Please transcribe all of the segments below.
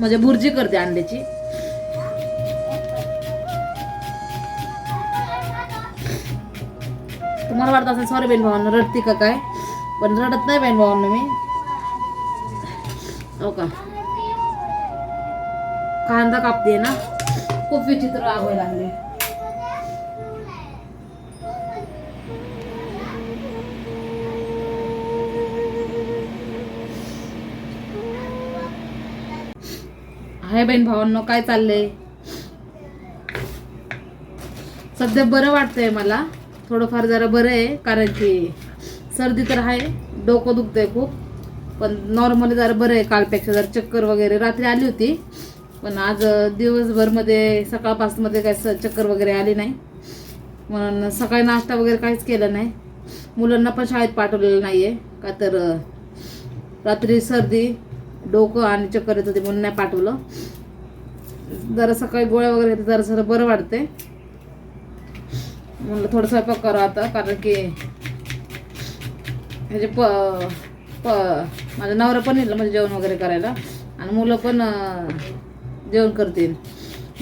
म्हणजे भुर्जी करते अंड्याची. तुम्हाला वाटत असेल सॉरी बहीण भावांना रडते का काय? पण रडत नाही बहीण भावांना मी. हो का? कांदा कापते ना? खूप विचित्र आगोय लागले. हाय बहीण भावांनो काय चाललंय? सध्या बरं वाटतंय मला. थोडंफार जरा बरं आहे कारण की सर्दी तर आहे डोकं दुखतंय खूप. पण नॉर्मली जरा बरं आहे कालपेक्षा जरा चक्कर वगैरे रात्री आली होती. पण आज दिवसभरमध्ये सकाळपासूनमध्ये काय स- चक्कर वगैरे आली नाही. म्हणून सकाळी नाश्ता वगैरे काहीच केलं नाही. मुलांना पण शाळेत पाठवलेलं नाही आहे का तर रात्री सर्दी डोकं आणि चक्कर येत होती म्हणून नाही पाठवलं. जरा सकाळी गोळ्या वगैरे घेते जरा बरं वाटते म्हणलं थोडं स्वयंपाक करा आता कारण की ह्याचे प प माझा नवरा पण येईल म्हणजे जेवण वगैरे करायला. आणि मुलं पण जेवण करतील.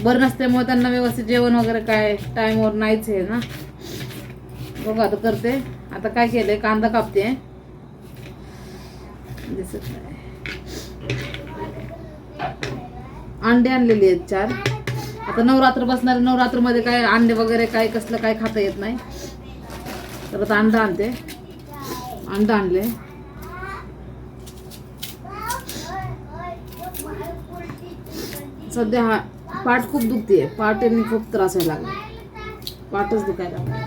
बरं नसल्यामुळे त्यांना व्यवस्थित जेवण वगैरे काय टाईमवर नाहीच आहे ना. बघू आता करते. आता काय केलं आहे कांदा कापते दिसत नाही. अंडे आणलेली आहेत चार. आता नवरात्र बसणार नवरात्रमध्ये काय अंडे वगैरे काय कसलं काय खाता येत नाही. तर आता अंडा आणते. अंडा आणले. सध्या हा पाठ खूप दुखते पाठीने खूप त्रास व्हायला लागला. पाठच दुखायला लागला.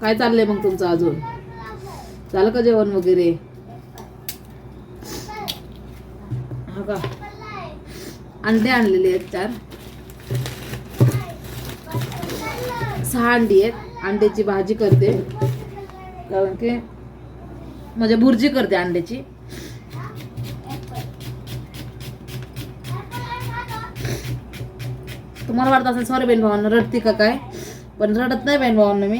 काय चाललंय मग तुमचं अजून? झालं का जेवण वगैरे हा का अंडे आणलेले आहेत चार. सहा अंडी आहेत. अंड्याची भाजी करते. कारण की म्हणजे भुर्जी करते अंड्याची. तुम्हाला वाटत असेल सॉरी बहीण भावांना रडते का काय? पण रडत नाही बहीण भावांना मी.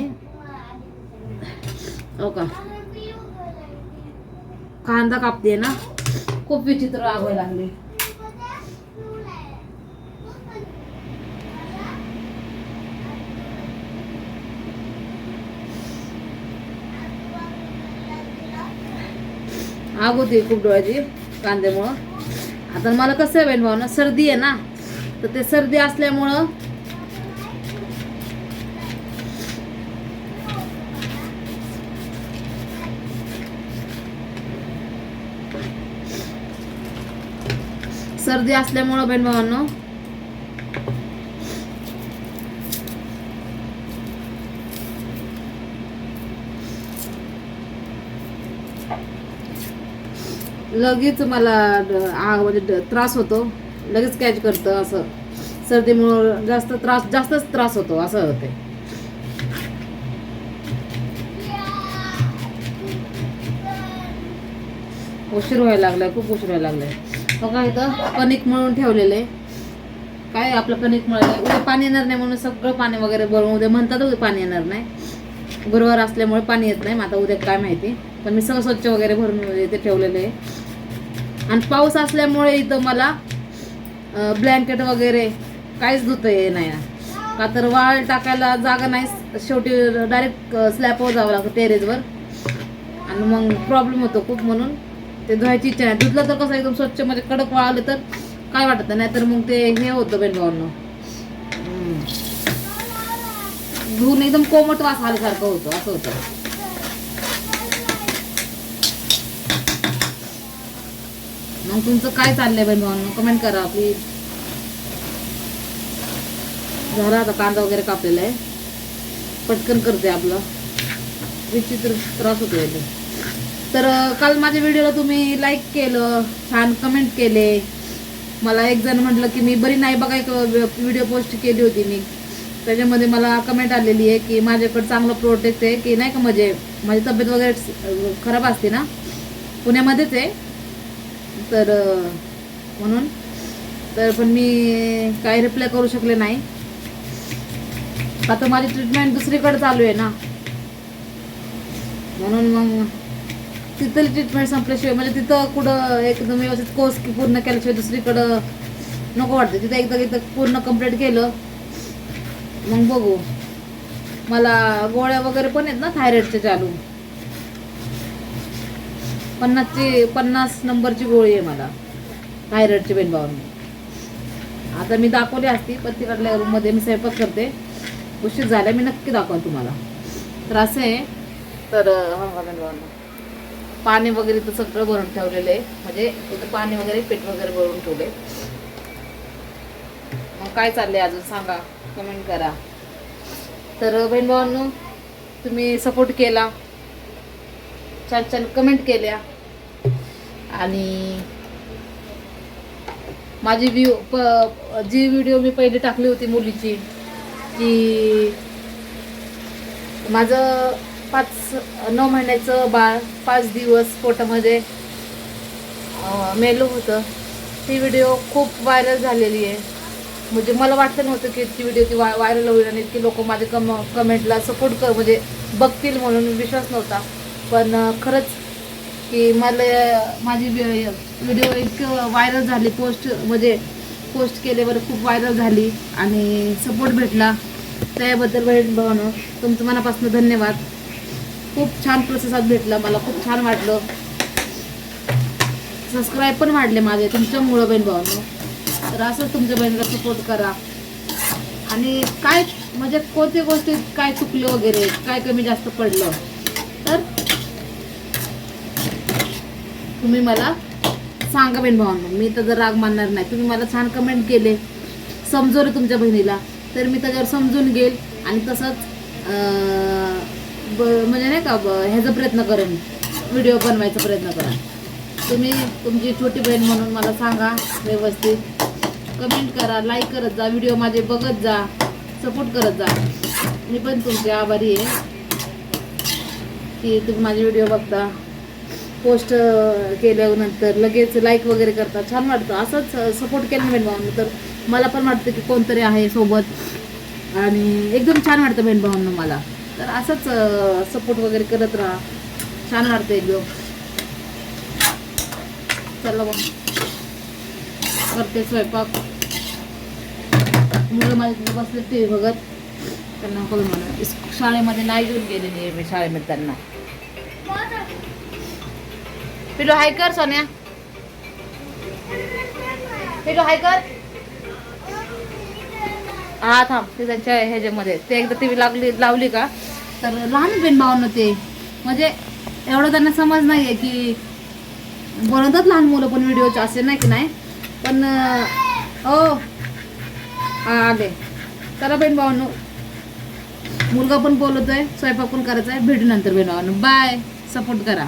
हो का? कांदा कापते ना? खूप विचित्र आगोय लागले. आग होती खूप डोळ्याची कांद्यामुळं. आता मला कसं आहे बहीण भावना सर्दी आहे ना तर ते सर्दी असल्यामुळं सर्दी असल्यामुळं बहीण भावांना लगेच मला आ म्हणजे त्रास होतो. लगेच कॅच करतं असं. सर्दीमुळं जास्त त्रास जास्तच त्रास होतो असं होते उशीर व्हायला लागलाय खूप उशीर व्हायला लागलाय. बघा इथं कणिक मळून ठेवलेलं आहे. काय आपलं कणिक मळलं उद्या पाणी येणार नाही म्हणून सगळं पाणी वगैरे भरून उद्या म्हणतात उद्या पाणी येणार नाही. गुरुवार असल्यामुळे पाणी येत नाही मग आता उद्या काय माहिती. पण मी सगळं स्वच्छ वगैरे भरून इथे ठेवलेलं आहे. आणि पाऊस असल्यामुळे इथं मला ब्लँकेट वगैरे काहीच धुतं ये नाही का तर वाळ टाकायला जागा नाही. शेवटी डायरेक्ट स्लॅपवर जावं लागतं टेरेसवर आणि मग प्रॉब्लेम होतो खूप म्हणून. ते धुवायची इच्छा नाही. धुतलं तर कसं एकदम स्वच्छ म्हणजे कडक वाळलं तर काय वाटत? नाही तर मग ते हे होतं बेनभावांना धुवून एकदम कोमट वास आल्यासारखं होतं असं होतं. मग तुमचं काय चाललंय बहीण भावांनो? कमेंट करा प्लीज झाला आता कांदा वगैरे कापलेला आहे. पटकन करते आपलं. विचित्र त्रास होतो याचा तर काल माझ्या व्हिडिओला तुम्ही लाईक केलं छान कमेंट केले. मला एक जण म्हटलं की मी बरी नाही बघा एक व्हिडिओ पोस्ट केली होती मी. त्याच्यामध्ये मला कमेंट आलेली आहे की माझ्याकडे चांगलं प्रोटेक्ट आहे की नाही का म्हणजे माझी तब्येत वगैरे खराब असते ना पुण्यामध्येच आहे. तर म्हणून. तर पण मी काही रिप्लाय करू शकले नाही. आता माझी ट्रीटमेंट दुसरीकडे चालू आहे ना. म्हणून मग तिथली ट्रीटमेंट संपल्याशिवाय म्हणजे तिथं कुठं एकदम व्यवस्थित कोर्स पूर्ण केल्याशिवाय दुसरीकडं नको वाटतं. तिथं एकदा एकदा पूर्ण कंप्लीट केलं मग बघू. मला गोळ्या वगैरे पण आहेत ना थायरॉइडच्या चालू. पन्नासची पन्नास नंबरची गोळी आहे मला. थायरॉइडची बेनभावांनी आता मी दाखवली असती पण तिकडल्या रूममध्ये मी स्वयंपाक करते. उशीर झाला मी नक्की दाखवा तुम्हाला. तर असं आहे. तर पाणी वगैरे तर सगळं भरून ठेवलेलं आहे. म्हणजे इथं पाणी वगैरे पीठ वगैरे भरून ठेवले मग काय चाललंय अजून सांगा? कमेंट करा. तर बहीण भावांनो तुम्ही सपोर्ट केला. छान छान कमेंट केल्या. आणि माझी व्ह्यू प जी व्हिडिओ मी पहिली टाकली होती मुलीची की माझं पाच नऊ महिन्याचं बाळ पाच दिवस पोटामध्ये मेलो होतं. ती व्हिडिओ खूप व्हायरल झालेली आहे. म्हणजे मला वाटलं नव्हतं की ती व्हिडिओ ती वाय व्हायरल होईल आणि इतकी लोक माझे कम कमेंटला सपोर्ट कर म्हणजे बघतील म्हणून विश्वास नव्हता. पण खरंच की मला माझी व्हिडिओ इतकं व्हायरल झाली पोस्ट म्हणजे पोस्ट केल्यावर खूप व्हायरल झाली आणि सपोर्ट भेटला. त्याबद्दल बहीण भावानं तुमचं मनापासून धन्यवाद. खूप छान प्रतिसाद भेटला मला खूप छान वाटलं. सबस्क्राईब पण वाढले माझे तुमच्यामुळं बहीण भावांनो. तर असंच तुमच्या बहिणीला सपोर्ट करा. आणि काय म्हणजे कोणत्या गोष्टीत काय चुकलं वगैरे काय कमी जास्त पडलं तर तुम्ही मला सांगा बहीण भावांना. मी तर राग मानणार नाही. तुम्ही मला छान कमेंट केले समजवलं तुमच्या बहिणीला तर मी त्याच्यावर समजून घेईल आणि तसंच ब म्हणजे नाही का ब- ह्याचा प्रयत्न करेन. व्हिडिओ बनवायचा प्रयत्न करा तुम्ही तुमची छोटी बहीण म्हणून मला सांगा व्यवस्थित. कमेंट करा लाईक करत जा व्हिडिओ माझे बघत जा सपोर्ट करत जा. मी पण तुमचे आभारी आहे. की तुम्ही माझे व्हिडिओ बघता. पोस्ट केल्यानंतर लगेच लाईक वगैरे करतात. छान वाटतं. असंच सपोर्ट केला बहीण भावांना तर मला पण वाटतं की कोणतरी आहे सोबत. आणि एकदम छान वाटतं बहीण भावांना मला. तर असंच सपोर्ट वगैरे करत राहा. छान वाटतं एकदम चला बघ. करते स्वयंपाक. मुलं माझ्या बसले टी व्ही बघत. त्यांना करून म्हणा शाळेमध्ये नाही घेऊन गेलेली आहे मी शाळेमध्ये त्यांना. पिलो हाय कर सोन्या पिलो हाय कर हा थांब. ते त्यांच्या ह्याच्यामध्ये. ते एकदा टी लागली लावली का? तर लहान बहीण भावांना ते. म्हणजे एवढं त्यांना समज नाही आहे की बनवतात लहान मुलं पण व्हिडिओचे असे नाही की नाही. पण ओ हो आले. चला बहीण भावांनो. मुलगा पण बोलतोय स्वयंपाक पण करायचा आहे भेटू नंतर बहीण भावांनो. बाय सपोर्ट करा.